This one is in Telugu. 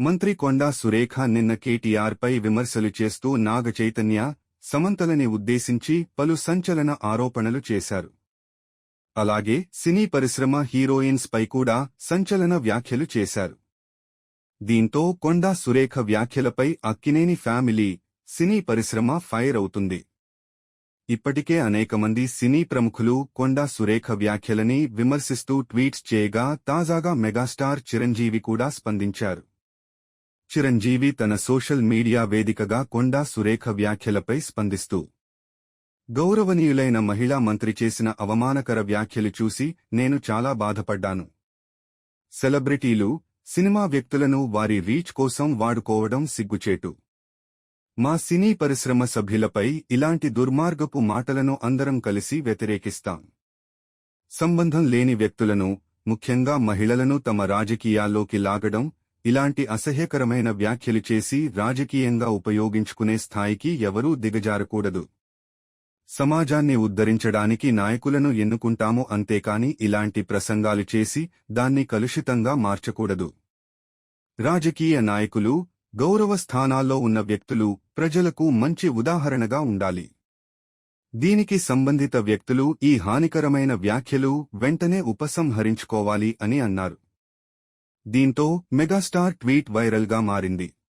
మంత్రి కొండా సురేఖ నిన్న కేటీఆర్పై విమర్శలు చేస్తూ నాగ చైతన్య సమంతలని ఉద్దేశించి పలు సంచలన ఆరోపణలు చేశారు. అలాగే సినీ పరిశ్రమ హీరోయిన్స్ పై కూడా సంచలన వ్యాఖ్యలు చేశారు. దీంతో కొండా సురేఖ వ్యాఖ్యలపై అక్కినేని ఫ్యామిలీ సినీ పరిశ్రమ ఫైర్ అవుతుంది. ఇప్పటికే అనేక మంది సినీ ప్రముఖులు కొండా సురేఖ వ్యాఖ్యలని విమర్శిస్తూ ట్వీట్స్ చేయగా తాజాగా మెగాస్టార్ చిరంజీవి కూడా స్పందించారు. చిరంజీవి తన సోషల్ మీడియా వేదికగా కొండా సురేఖ వ్యాఖ్యలపై స్పందిస్తూ గౌరవనీయులైన మహిళా మంత్రి చేసిన అవమానకర వ్యాఖ్యలు చూసి నేను చాలా బాధపడ్డాను. సెలబ్రిటీలు సినిమా వ్యక్తులను వారి రీచ్ కోసం వాడుకోవడం సిగ్గుచేటు. మా సినీ పరిశ్రమ సభ్యులపై ఇలాంటి దుర్మార్గపు మాటలను అందరం కలిసి వ్యతిరేకిస్తాం. సంబంధం లేని వ్యక్తులను ముఖ్యంగా మహిళలను తమ రాజకీయాల్లోకి లాగడం ఇలాంటి అసహ్యకరమైన వ్యాఖ్యలు చేసి రాజకీయంగా ఉపయోగించుకునే స్థాయికి ఎవరూ దిగజారకూడదు. సమాజాన్ని ఉద్ధరించడానికి నాయకులను ఎన్నుకుంటాము అంతేకాని ఇలాంటి ప్రసంగాలు చేసి దాన్ని కలుషితంగా మార్చకూడదు. రాజకీయ నాయకులు గౌరవ స్థానాల్లో ఉన్న వ్యక్తులు ప్రజలకు మంచి ఉదాహరణగా ఉండాలి. దీనికి సంబంధిత వ్యక్తులు ఈ హానికరమైన వ్యాఖ్యలు వెంటనే ఉపసంహరించుకోవాలి అని అన్నారు. దీంతో మెగాస్టార్ ట్వీట్ వైరల్గా మారింది.